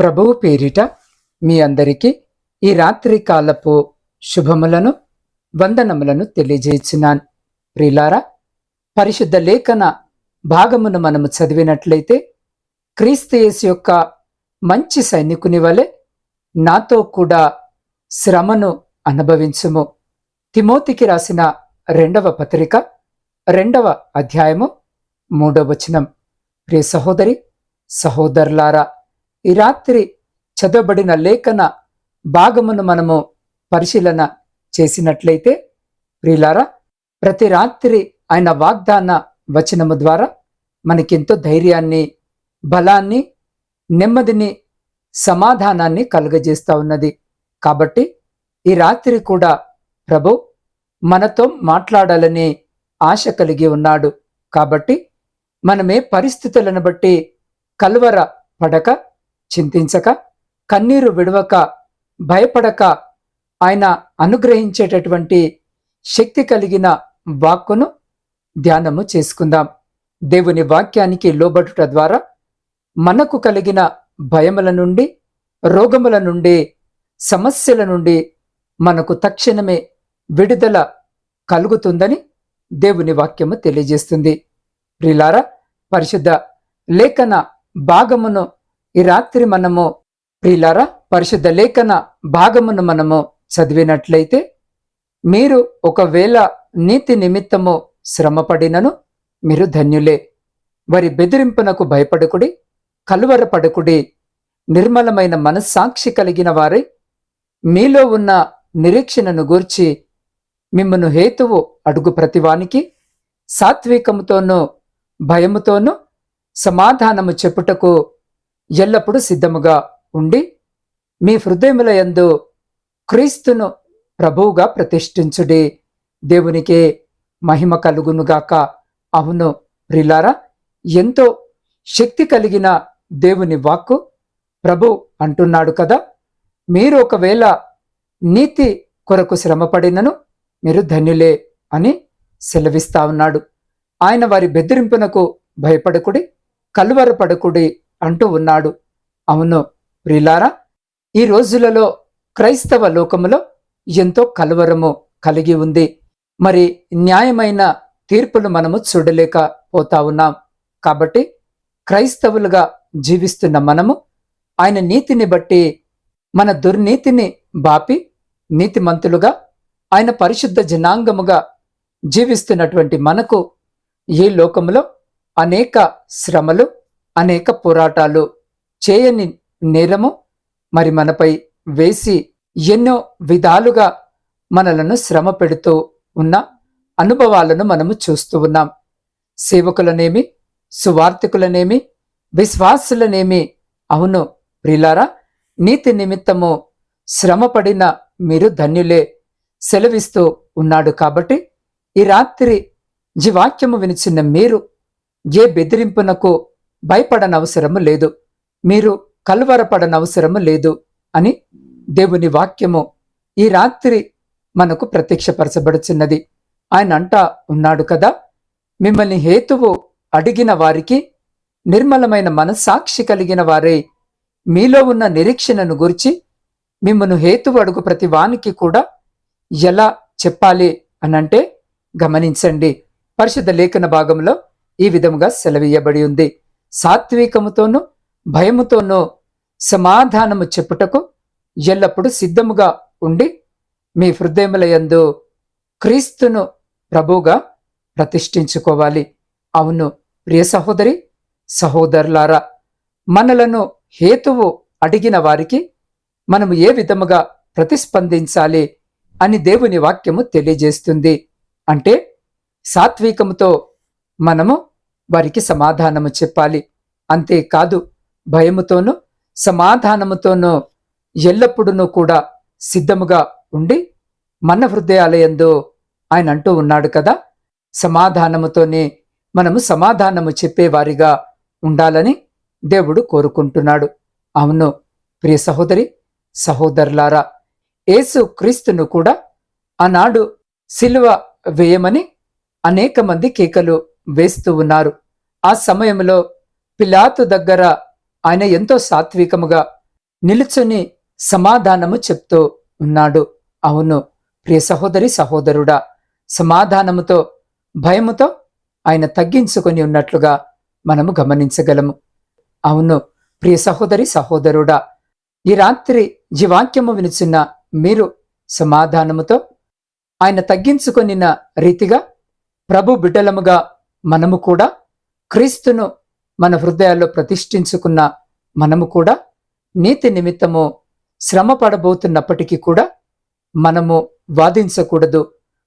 ప్రభువు పేరిట మీ అందరికీ ఈ రాత్రి కాలపు శుభములను వందనములను తెలియజేస్తున్నాను ప్రిలారా పరిశుద్ధ లేఖన భాగమును మనము చదివినట్లయితే క్రీస్తయేసు యొక్క మంచి సైనికుని వలె నాతో కూడా శ్రమను అనుభవించుము. తిమోతికి రాసిన రెండవ పత్రిక రెండవ అధ్యాయము మూడవ వచనం. ప్రియ సహోదరి సహోదరులారా ఈ రాత్రి చదవబడిన లేఖన భాగమును మనము పరిశీలన చేసినట్లయితే ప్రియులారా ప్రతి రాత్రి ఆయన వాగ్దాన వచనము ద్వారా మనకెంతో ధైర్యాన్ని బలాన్ని నెమ్మదిని సమాధానాన్ని కలుగజేస్తా ఉన్నది. కాబట్టి ఈ రాత్రి కూడా ప్రభు మనతో మాట్లాడాలని ఆశ కలిగి ఉన్నాడు. కాబట్టి మనమే పరిస్థితులను బట్టి కలవర పడక చింతించక కన్నీరు విడవక భయపడక ఆయన అనుగ్రహించేటటువంటి శక్తి కలిగిన వాక్కును ధ్యానము చేసుకుందాం. దేవుని వాక్యానికి లోబడుట ద్వారా మనకు కలిగిన భయముల నుండి రోగముల నుండి సమస్యల నుండి మనకు తక్షణమే విడుదల కలుగుతుందని దేవుని వాక్యము తెలియజేస్తుంది. ప్రిలారా పరిశుద్ధ లేఖన భాగమును ఈ రాత్రి మనము ప్రిలారా పరిశుద్ధ లేఖన భాగమును మనము చదివినట్లయితే మీరు ఒకవేళ నీతి నిమిత్తము శ్రమపడినను మీరు ధన్యులే. వారి బెదిరింపునకు భయపడకుడి కలువరపడుకుడి నిర్మలమైన మనస్సాక్షి కలిగిన వారై మీలో ఉన్న నిరీక్షణను గూర్చి మిమ్మను హేతువు అడుగు ప్రతివానికి సాత్వికముతోనూ భయముతోనూ సమాధానము చెప్పుటకు ఎల్లప్పుడూ సిద్ధముగా ఉండి మీ హృదయముల యందు క్రీస్తును ప్రభువుగా ప్రతిష్ఠించుడి. దేవునికే మహిమ కలుగునుగాక అవును ప్రిలారా ఎంతో శక్తి కలిగిన దేవుని వాక్కు ప్రభు అంటున్నాడు కదా. మీరు ఒకవేళ నీతి కొరకు శ్రమపడినను మీరు ధన్యులే అని సెలవిస్తా ఉన్నాడు. ఆయన వారి బెదిరింపునకు భయపడకుడి కలువరపడకుడి అంటూ ఉన్నాడు. అవును ప్రిలారా ఈ రోజులలో క్రైస్తవ లోకములో ఎంతో కలువరము కలిగి ఉంది. మరి న్యాయమైన తీర్పులు మనము చూడలేకపోతా ఉన్నాం. కాబట్టి క్రైస్తవులుగా జీవిస్తున్న మనము ఆయన నీతిని బట్టి మన దుర్నీతిని బాపి నీతిమంతులుగా ఆయన పరిశుద్ధ జనాంగముగా జీవిస్తున్నటువంటి మనకు ఈ లోకములో అనేక శ్రమలు అనేక పోరాటాలు చేయని నేరము మరి మనపై వేసి ఎన్నో విధాలుగా మనలను శ్రమ పెడుతూ ఉన్న అనుభవాలను మనము చూస్తూ ఉన్నాం. సేవకులనేమి సువార్థికులనేమి విశ్వాసులనేమి అవును ప్రిలారా నీతి నిమిత్తము శ్రమపడిన మీరు ధన్యులే సెలవిస్తూ ఉన్నాడు కాబట్టి ఈ రాత్రి జీవాక్యము వినిచిన మీరు ఏ బెదిరింపునకు భయపడనవసరము లేదు. మీరు కలువరపడనవసరము లేదు అని దేవుని వాక్యము ఈ రాత్రి మనకు ప్రత్యక్షపరచబడుచున్నది. ఆయన అంటా ఉన్నాడు కదా మిమ్మల్ని హేతువు అడిగిన వారికి నిర్మలమైన మనస్సాక్షి కలిగిన వారే మీలో ఉన్న నిరీక్షణను గురించి మిమ్మను హేతువు అడుగు ప్రతి వానికి కూడా ఎలా చెప్పాలి అనంటే గమనించండి. పరిశుద్ధ లేఖన భాగంలో ఈ విధముగా సెలవీయబడి ఉంది. సాత్వికముతోనూ భయముతోనూ సమాధానము చెప్పుటకు ఎల్లప్పుడూ సిద్ధముగా ఉండి మీ హృదయములయందు క్రీస్తును ప్రభువుగా ప్రతిష్ఠించుకోవాలి. అవును ప్రియ సహోదరి సహోదరులారా మనలను హేతువు అడిగిన వారికి మనము ఏ విధముగా ప్రతిస్పందించాలి అని దేవుని వాక్యము తెలియజేస్తుంది. అంటే సాత్వికముతో మనము వారికి సమాధానము చెప్పాలి. అంతేకాదు భయముతోనూ సమాధానముతోనూ ఎల్లప్పుడూ కూడా సిద్ధముగా ఉండి మన హృదయాలయందు ఆయన అంటూ ఉన్నాడు కదా సమాధానముతోనే మనము సమాధానము చెప్పేవారిగా ఉండాలని దేవుడు కోరుకుంటున్నాడు. అవును ప్రియ సహోదరి సహోదరులారా యేసు క్రీస్తును కూడా ఆనాడు సిలువ వేయమని అనేక మంది కేకలు వేస్తూ ఉన్నారు. ఆ సమయంలో పిలాతు దగ్గర ఆయన ఎంతో సాత్వికముగా నిలుచుని సమాధానము చెప్తూ ఉన్నాడు. అవును ప్రియ సహోదరి సహోదరుడా సమాధానముతో భయముతో ఆయన తగ్గించుకొని ఉన్నట్లుగా మనము గమనించగలము. అవును ప్రియ సహోదరి సహోదరుడా ఈ రాత్రి జీవాక్యము వాక్యము వినిచున్న మీరు సమాధానముతో ఆయన తగ్గించుకొనిన రీతిగా ప్రభు బిడ్డలముగా మనము కూడా క్రీస్తును మన హృదయాల్లో ప్రతిష్ఠించుకున్న మనము కూడా నీతి నిమిత్తము శ్రమ పడబోతున్నప్పటికీ కూడా మనము వాదించకూడదు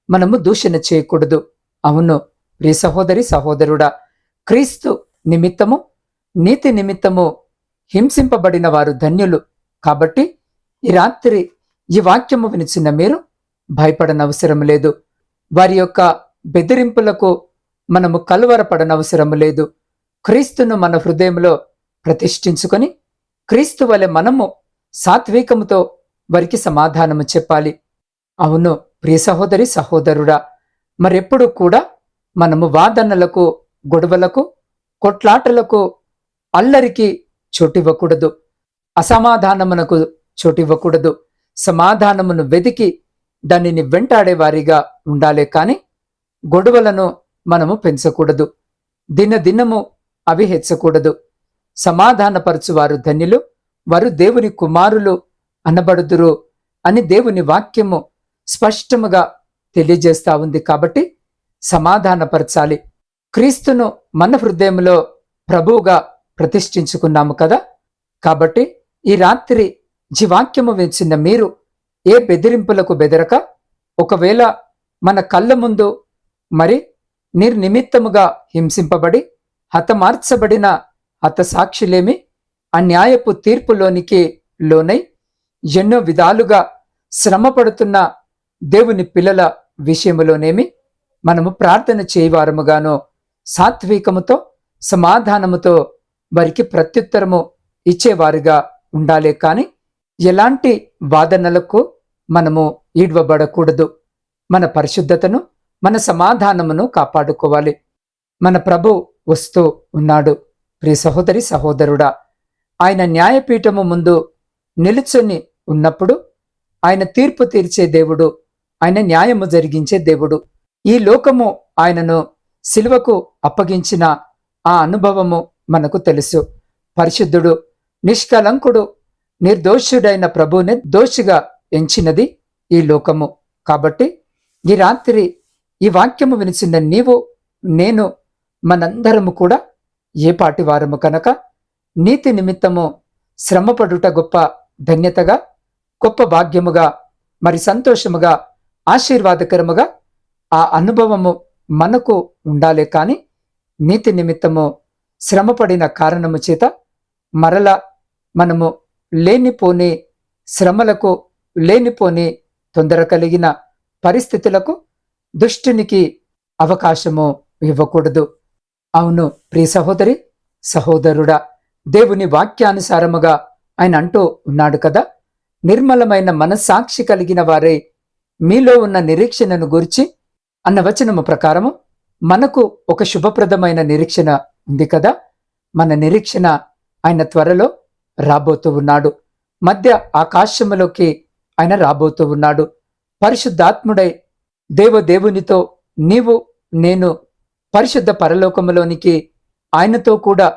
మనము దూషణ చేయకూడదు. అవును ప్రియ సహోదరి సహోదరుడా క్రీస్తు నిమిత్తము నీతి నిమిత్తము హింసింపబడిన వారు ధన్యులు. కాబట్టి ఈ రాత్రి ఈ వాక్యము వినిచిన మీరు భయపడనవసరం లేదు. వారి యొక్క బెదిరింపులకు మనము కలువరపడనవసరం లేదు. క్రీస్తును మన హృదయంలో ప్రతిష్ఠించుకొని క్రీస్తు వలె మనము సాత్వికముతో వారికి సమాధానము చెప్పాలి. అవును ప్రియ సహోదరి సహోదరుడా మరెప్పుడు కూడా మనము వాదనలకు గొడవలకు కొట్లాటలకు అల్లరికి చోటివ్వకూడదు. అసమాధానమునకు చోటివ్వకూడదు. సమాధానమును వెదికి దానిని వెంటాడే వారిగా ఉండాలే కాని గొడవలను మనము పెంచకూడదు. దినదినము అవి హెచ్చకూడదు. సమాధానపరచువారు ధన్యులు వారు దేవుని కుమారులు అనబడుదురు అని దేవుని వాక్యము స్పష్టముగా తెలియజేస్తా ఉంది కాబట్టి సమాధానపరచాలి. క్రీస్తును మన హృదయంలో ప్రభువుగా ప్రతిష్ఠించుకున్నాము కదా? కాబట్టి ఈ రాత్రి జీవాక్యము వెంచిన మీరు ఏ బెదిరింపులకు బెదరక? ఒకవేళ మన కళ్ళ ముందు మరి నిర్నిమిత్తముగా హింసింపబడి హతమార్చబడిన హతసాక్షులేమి అన్యాయపు తీర్పులోనికి లోనై ఎన్నో విధాలుగా శ్రమపడుతున్న దేవుని పిల్లల విషయములోనేమి? మనము ప్రార్థన చేయవారముగాను సాత్వికముతో సమాధానముతో వారికి ప్రత్యుత్తరము ఇచ్చేవారుగా ఉండాలే కాని ఎలాంటి వాదనలకు మనము ఈడ్వబడకూడదు. మన పరిశుద్ధతను మన సమాధానమును కాపాడుకోవాలి. మన ప్రభు వస్తూ ఉన్నాడు. ప్రియ సహోదరి సహోదరుడా ఆయన న్యాయపీఠము ముందు నిలుచుని ఉన్నప్పుడు ఆయన తీర్పు తీర్చే దేవుడు ఆయన న్యాయము జరిగించే దేవుడు. ఈ లోకము ఆయనను సిలువకు అప్పగించిన ఆ అనుభవము మనకు తెలుసు. పరిశుద్ధుడు నిష్కలంకుడు నిర్దోషుడైన ప్రభువుని దోషిగా ఎంచినది ఈ లోకము. కాబట్టి ఈ రాత్రి ఈ వాక్యము వినిచిన నీవు నేను మనందరము కూడా ఏ పాటి వారము కనుక నీతి నిమిత్తము శ్రమపడుట గొప్ప ధన్యతగా గొప్ప భాగ్యముగా మరి సంతోషముగా ఆశీర్వాదకరముగా ఆ అనుభవము మనకు ఉండాలే కానీ నీతి నిమిత్తము శ్రమపడిన కారణము చేత మరల మనము లేనిపోని శ్రమలకు లేనిపోని తొందర కలిగిన పరిస్థితులకు దుష్టునికి అవకాశము ఇవ్వకూడదు. అవును ప్రియ సహోదరి సహోదరుడా దేవుని వాక్యానుసారముగా ఆయన అంటూ ఉన్నాడు కదా నిర్మలమైన మనస్సాక్షి కలిగిన వారే మీలో ఉన్న నిరీక్షణను గురించి అన్న వచనము ప్రకారము మనకు ఒక శుభప్రదమైన నిరీక్షణ ఉంది కదా మన నిరీక్షణ ఆయన త్వరలో రాబోతూ ఉన్నాడు. మధ్య ఆకాశములోకి ఆయన రాబోతూ ఉన్నాడు. పరిశుద్ధాత్ముడై దేవదేవునితో నీవు నేను పరిశుద్ధ పరలోకములోనికి ఆయనతో కూడా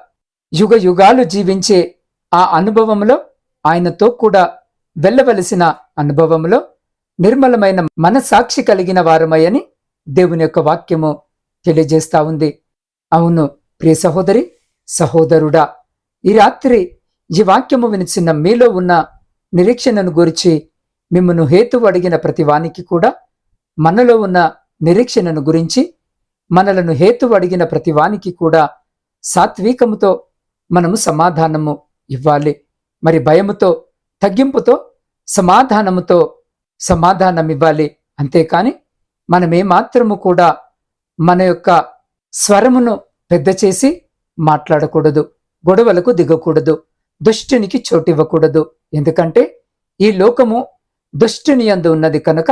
యుగ యుగాలు జీవించే ఆ అనుభవంలో ఆయనతో కూడా వెళ్ళవలసిన అనుభవంలో నిర్మలమైన మనసాక్షి కలిగిన వారమయ్యని దేవుని యొక్క వాక్యము తెలియజేస్తా ఉంది. అవును ప్రియ సహోదరి సహోదరుడా ఈ రాత్రి ఈ వాక్యము వినిచిన మీలో ఉన్న నిరీక్షణను గురించి మిమ్మను హేతు అడిగిన ప్రతి వానికి కూడా మనలో ఉన్న నిరీక్షణను గురించి మనలను హేతు అడిగిన ప్రతి వానికి కూడా సాత్వికముతో మనము సమాధానము ఇవ్వాలి. మరి భయముతో తగ్గింపుతో సమాధానముతో సమాధానం ఇవ్వాలి అంతేకాని మనమేమాత్రము కూడా మన యొక్క స్వరమును పెద్ద చేసి మాట్లాడకూడదు గొడవలకు దిగకూడదు దుష్టునికి చోటివ్వకూడదు. ఎందుకంటే ఈ లోకము దుష్టుని అందు ఉన్నది కనుక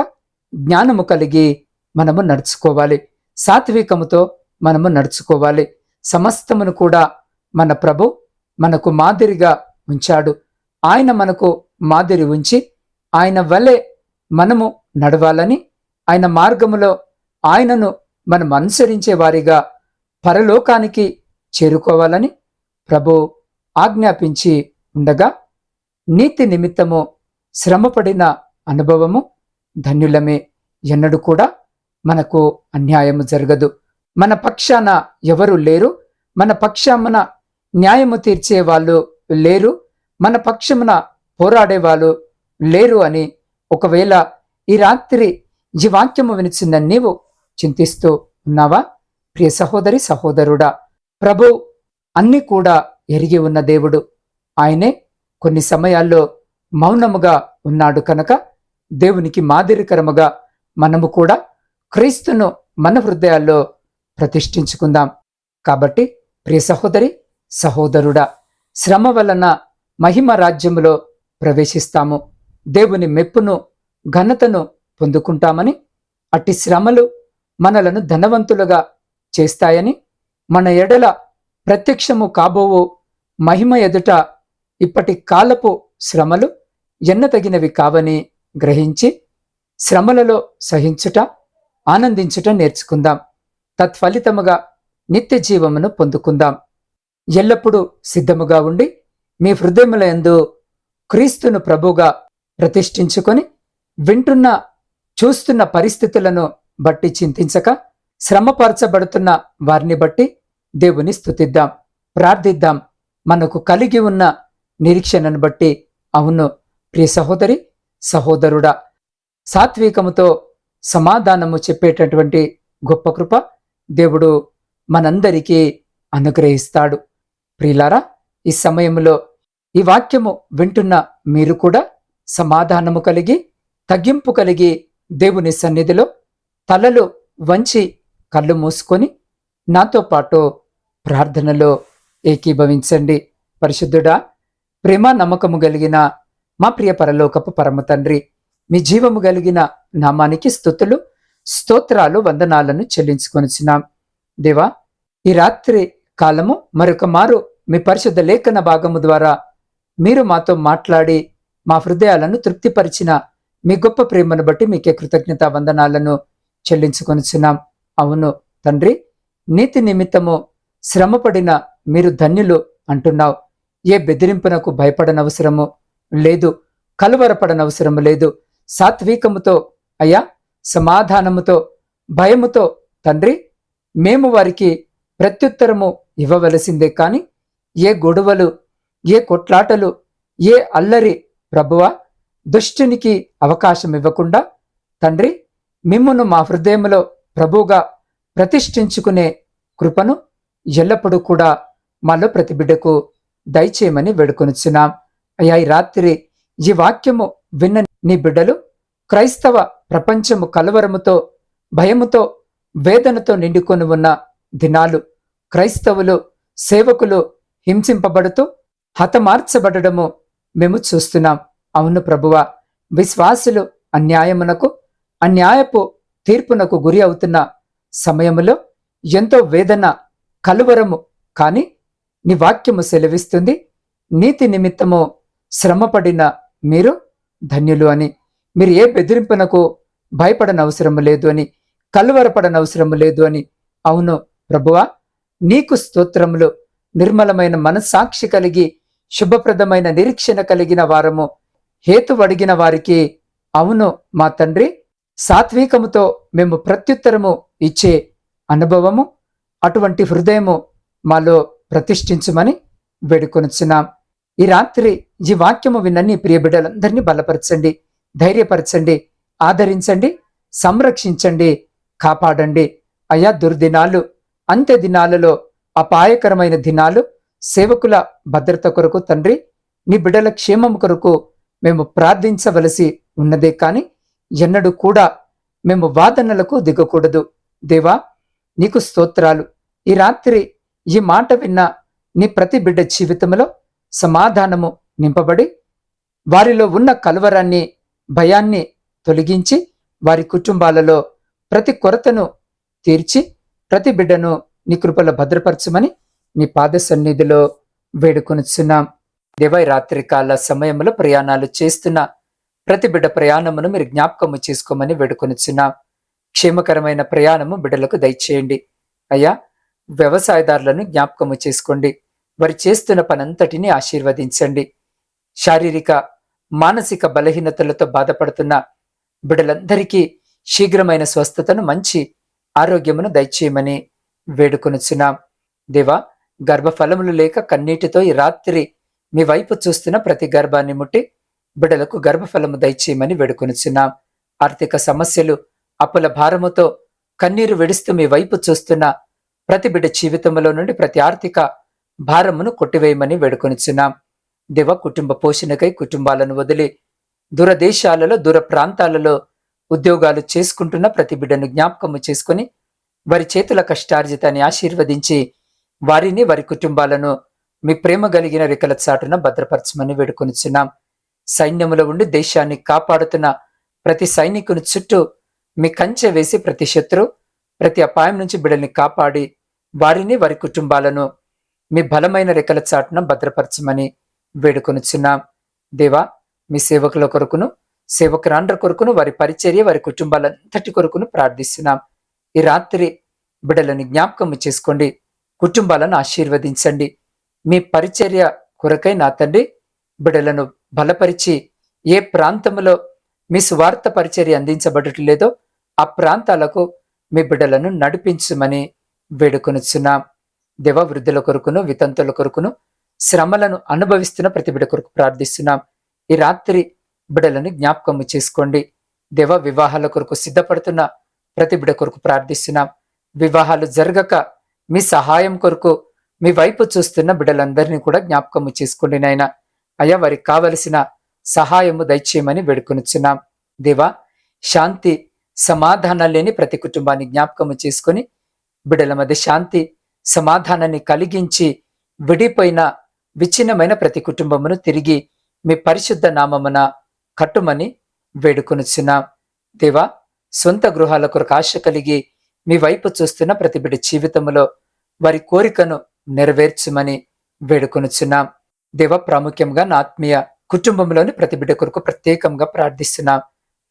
జ్ఞానము కలిగి మనము నడుచుకోవాలి. సాత్వికముతో మనము నడుచుకోవాలి. సమస్తమును కూడా మన ప్రభు మనకు మాదిరిగా ఉంచాడు. ఆయన మనకు మాదిరి ఉంచి ఆయన వలె మనము నడవాలని ఆయన మార్గములో ఆయనను మనం అనుసరించే వారిగా పరలోకానికి చేరుకోవాలని ప్రభు ఆజ్ఞాపించి ఉండగా నీతి నిమిత్తము శ్రమపడిన అనుభవము ధన్యులమే ఎన్నడూ కూడా మనకు అన్యాయము జరగదు. మన పక్షాన ఎవరు లేరు మన పక్షామున న్యాయము తీర్చే వాళ్ళు లేరు మన పక్షమున పోరాడే వాళ్ళు లేరు అని ఒకవేళ ఈ రాత్రి ఈ వాక్యము వినిచిన నీవు చింతిస్తూ ఉన్నావా? ప్రియ సహోదరి సహోదరుడా ప్రభు అన్ని కూడా ఎరిగి ఉన్న దేవుడు. ఆయనే కొన్ని సమయాల్లో మౌనముగా ఉన్నాడు కనుక దేవునికి మాదిరికరముగా మనము కూడా క్రీస్తును మన హృదయాల్లో ప్రతిష్ఠించుకుందాం. కాబట్టి ప్రియ సహోదరి సహోదరుడా శ్రమ వలన మహిమ రాజ్యములో ప్రవేశిస్తాము. దేవుని మెప్పును ఘనతను పొందుకుంటామని అట్టి శ్రమలు మనలను ధనవంతులుగా చేస్తాయని మన ఎడల ప్రత్యక్షము కాబోవు మహిమ ఎదుట ఇప్పటి కాలపు శ్రమలు ఎన్నతగినవి కావని గ్రహించి శ్రమలలో సహించుట ఆనందించుట నేర్చుకుందాం. తత్ఫలితముగా నిత్య జీవమును పొందుకుందాం. ఎల్లప్పుడూ సిద్ధముగా ఉండి మీ హృదయముల యందు క్రీస్తును ప్రభుగా ప్రతిష్ఠించుకొని వింటున్న చూస్తున్న పరిస్థితులను బట్టి చింతించక శ్రమపరచబడుతున్న వారిని బట్టి దేవుని స్థుతిద్దాం ప్రార్థిద్దాం. మనకు కలిగి ఉన్న నిరీక్షణను బట్టి అవును. ప్రియ సహోదరి సహోదరుడా. సాత్వికముతో సమాధానము చెప్పేటటువంటి గొప్ప కృప దేవుడు మనందరికీ అనుగ్రహిస్తాడు. ప్రియులారా ఈ సమయంలో ఈ వాక్యము వింటున్న మీరు కూడా సమాధానము కలిగి తగ్గింపు కలిగి దేవుని సన్నిధిలో తలలు వంచి కళ్ళు మూసుకొని నాతో పాటు ప్రార్థనలో ఏకీభవించండి. పరిశుద్ధుడా ప్రేమ నమ్మకము కలిగిన మా ప్రియ పరలోకపు పరమ తండ్రి మీ జీవము కలిగిన నామానికి స్థుతులు స్తోత్రాలు వందనాలను చెల్లించుకొనిచున్నాం. దేవా ఈ రాత్రి కాలము మరొక మారు మీ పరిశుద్ధ లేఖన భాగము ద్వారా మీరు మాతో మాట్లాడి మా హృదయాలను తృప్తిపరిచిన మీ గొప్ప ప్రేమను బట్టి మీకే కృతజ్ఞత వందనాలను చెల్లించుకొనిచున్నాం. అవును తండ్రి నీతి నిమిత్తము శ్రమపడిన మీరు ధన్యులు అంటున్నావు. ఏ బెదిరింపునకు భయపడనవసరము? లేదు. కలువరపడనవసరము లేదు. సాత్వికముతో అయ్యా సమాధానముతో భయముతో తండ్రి మేము వారికి ప్రత్యుత్తరము ఇవ్వవలసిందే కాని ఏ గొడవలు ఏ కొట్లాటలు ఏ అల్లరి ప్రభువా దుష్టునికి అవకాశం ఇవ్వకుండా తండ్రి మిమ్మును మా హృదయములో ప్రభువుగా ప్రతిష్ఠించుకునే కృపను ఎల్లప్పుడూ కూడా మాలో ప్రతి బిడ్డకు దయచేయమని వేడుకొనుచున్నాం. అయ్యా ఈ రాత్రి ఈ వాక్యము విన్న నీ బిడ్డలు క్రైస్తవ ప్రపంచము కలవరముతో భయముతో వేదనతో నిండుకొని ఉన్న దినాలు క్రైస్తవులు సేవకులు హింసింపబడుతూ హతమార్చబడము మేము చూస్తున్నాం. అవును ప్రభువ విశ్వాసులు అన్యాయమునకు అన్యాయపు తీర్పునకు గురి అవుతున్న సమయములో ఎంతో వేదన కలువరము కాని నీ వాక్యము సెలవిస్తుంది. నీతి నిమిత్తము శ్రమపడిన మీరు ధన్యులు అని. మీరు ఏ బెదిరింపునకు భయపడనవసరం లేదు అని కలువరపడనవసరం లేదు అని. అవును ప్రభువా నీకు స్తోత్రములు నిర్మలమైన మనస్సాక్షి కలిగి శుభప్రదమైన నిరీక్షణ కలిగిన వారము హేతు అడిగిన వారికి. అవును మా తండ్రి సాత్వికముతో మేము ప్రత్యుత్తరము ఇచ్చే అనుభవము అటువంటి హృదయము మాలో ప్రతిష్ఠించమని వేడుకొనుచున్నాం. ఈ రాత్రి ఈ వాక్యము విన్నన్ని ప్రియ బిడ్డలందరినీ బలపరచండి ధైర్యపరచండి ఆదరించండి సంరక్షించండి కాపాడండి. అయా దుర్దినాలు అంత్య దినాలలో అపాయకరమైన దినాలు సేవకుల భద్రత కొరకు తండ్రి నీ బిడ్డల క్షేమం కొరకు మేము ప్రార్థించవలసి ఉన్నదే కాని ఎన్నడూ కూడా మేము వాదనలకు దిగకూడదు. దేవా నీకు స్తోత్రాలు. ఈ రాత్రి ఈ మాట విన్న నీ ప్రతి బిడ్డ జీవితంలో సమాధానము నింపబడి వారిలో ఉన్న కలవరాన్ని భయాన్ని తొలగించి వారి కుటుంబాలలో ప్రతి కొరతను తీర్చి ప్రతి బిడ్డను నీ కృపలో భద్రపరచమని నీ పాద సన్నిధిలో వేడుకొనుచున్నాం. దేవ రాత్రికాల సమయంలో ప్రయాణాలు చేస్తున్న ప్రతి బిడ్డ ప్రయాణమును మీరు జ్ఞాపకము చేసుకోమని వేడుకొనిచున్నాం. క్షేమకరమైన ప్రయాణము బిడ్డలకు దయచేయండి. అయ్యా వ్యవసాయదారులను జ్ఞాపకము చేసుకోండి. వారు చేస్తున్న పనంతటిని ఆశీర్వదించండి. శారీరక మానసిక బలహీనతలతో బాధపడుతున్న బిడ్డలందరికీ శీఘ్రమైన స్వస్థతను మంచి ఆరోగ్యమును దయచేయమని వేడుకొనుచున్నాం. దేవా గర్భఫలములు లేక కన్నీటితో ఈ రాత్రి మీ వైపు చూస్తున్న ప్రతి గర్భాన్ని ముట్టి బిడలకు గర్భఫలము దయచేయమని వేడుకొనుచున్నాం. ఆర్థిక సమస్యలు అప్పుల భారముతో కన్నీరు విడుస్తూ మీ వైపు చూస్తున్న ప్రతి బిడ్డ జీవితంలో నుండి ప్రతి ఆర్థిక భారమును కొట్టివేయమని వేడుకొనుచున్నాం. దివ కుటుంబ పోషణకై కుటుంబాలను వదిలి దూరదేశాలలో దూర ప్రాంతాలలో ఉద్యోగాలు చేసుకుంటున్న ప్రతి బిడ్డను జ్ఞాపకము చేసుకుని వారి చేతుల కష్టార్జితాన్ని ఆశీర్వదించి వారిని వారి కుటుంబాలను మీ ప్రేమ కలిగిన రెక్కల చాటున భద్రపరచమని వేడుకొనిచున్నాం. సైన్యములో ఉండి దేశాన్ని కాపాడుతున్న ప్రతి సైనికుని చుట్టూ మీ కంచె వేసి ప్రతి శత్రు ప్రతి అపాయం నుంచి బిడల్ని కాపాడి వారిని వారి కుటుంబాలను మీ బలమైన రెక్కల చాటున భద్రపరచమని వేడుకొనిచున్నాం. దేవా మీ సేవకుల కొరకును సేవకురాండ్ర కొరకును వారి పరిచర్య వారి కుటుంబాలంతటి కొరకును ప్రార్థిస్తున్నాం. ఈ రాత్రి బిడలను జ్ఞాపకం చేసుకోండి. కుటుంబాలను ఆశీర్వదించండి. మీ పరిచర్య కొరకై నా తండ్రి బిడలను బలపరిచి ఏ ప్రాంతంలో మీ స్వార్థ పరిచర్య అందించబడట్లేదో ఆ ప్రాంతాలకు మీ బిడ్డలను నడిపించమని వేడుకొనుచున్నాం. దేవ వృద్ధుల కొరకును వితంతుల కొరకును శ్రమలను అనుభవిస్తున్న ప్రతి బిడ్డ కొరకు ప్రార్థిస్తున్నాం. ఈ రాత్రి బిడలను జ్ఞాపకము చేసుకోండి. దేవ వివాహాల కొరకు సిద్ధపడుతున్న ప్రతి బిడ కొరకు ప్రార్థిస్తున్నాం. వివాహాలు జరగక మీ సహాయం కొరకు మీ వైపు చూస్తున్న బిడ్డలందరినీ కూడా జ్ఞాపకము చేసుకోండి నాయన. అయ్యా వారికి కావలసిన సహాయము దయచేయమని వేడుకొనిచ్చున్నాం దేవా శాంతి సమాధానం లేని ప్రతి కుటుంబాన్ని జ్ఞాపకము చేసుకొని బిడ్డల మధ్య శాంతి సమాధానాన్ని కలిగించి విడిపోయిన విచ్ఛిన్నమైన ప్రతి కుటుంబమును తిరిగి మీ పరిశుద్ధ నామమున కట్టుమని వేడుకొనుచున్న. దేవా సొంత గృహాల కొరకు ఆశ కలిగి మీ వైపు చూస్తున్న ప్రతి బిడ్డ జీవితంలో వారి కోరికను నెరవేర్చమని వేడుకొనుచున్నాం. దేవ ప్రాముఖ్యంగా నా ఆత్మీయ కుటుంబంలోని ప్రతి బిడ్డ కొరకు ప్రత్యేకంగా ప్రార్థిస్తున్నాం.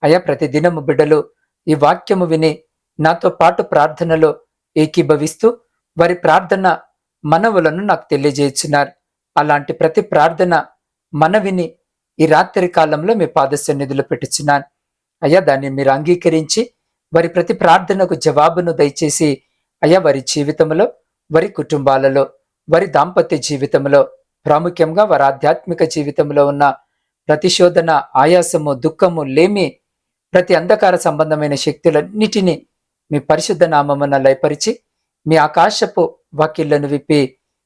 అయా ప్రతి దినము బిడ్డలు ఈ వాక్యము విని నాతో పాటు ప్రార్థనలో ఏకీభవిస్తూ వారి ప్రార్థన మనవులను నాకు తెలియజేస్తున్నారు అలాంటి ప్రతి ప్రార్థన మనవిని ఈ రాత్రి కాలంలో మీ పాదసన్నిధిలో పెట్టుచున్నాను అయ్యా దాన్ని మీరు అంగీకరించి వారి ప్రతి ప్రార్థనకు జవాబును దయచేసి అయ్యా వారి జీవితంలో వారి కుటుంబాలలో వారి దాంపత్య జీవితంలో ప్రాముఖ్యంగా వారి ఆధ్యాత్మిక జీవితంలో ఉన్న ప్రతిశోధన ఆయాసము దుఃఖము లేమి ప్రతి అంధకార సంబంధమైన శక్తులన్నిటినీ మీ పరిశుద్ధ నామమున లయపరిచి మీ ఆకాశపు వాకిళ్ళను విప్పి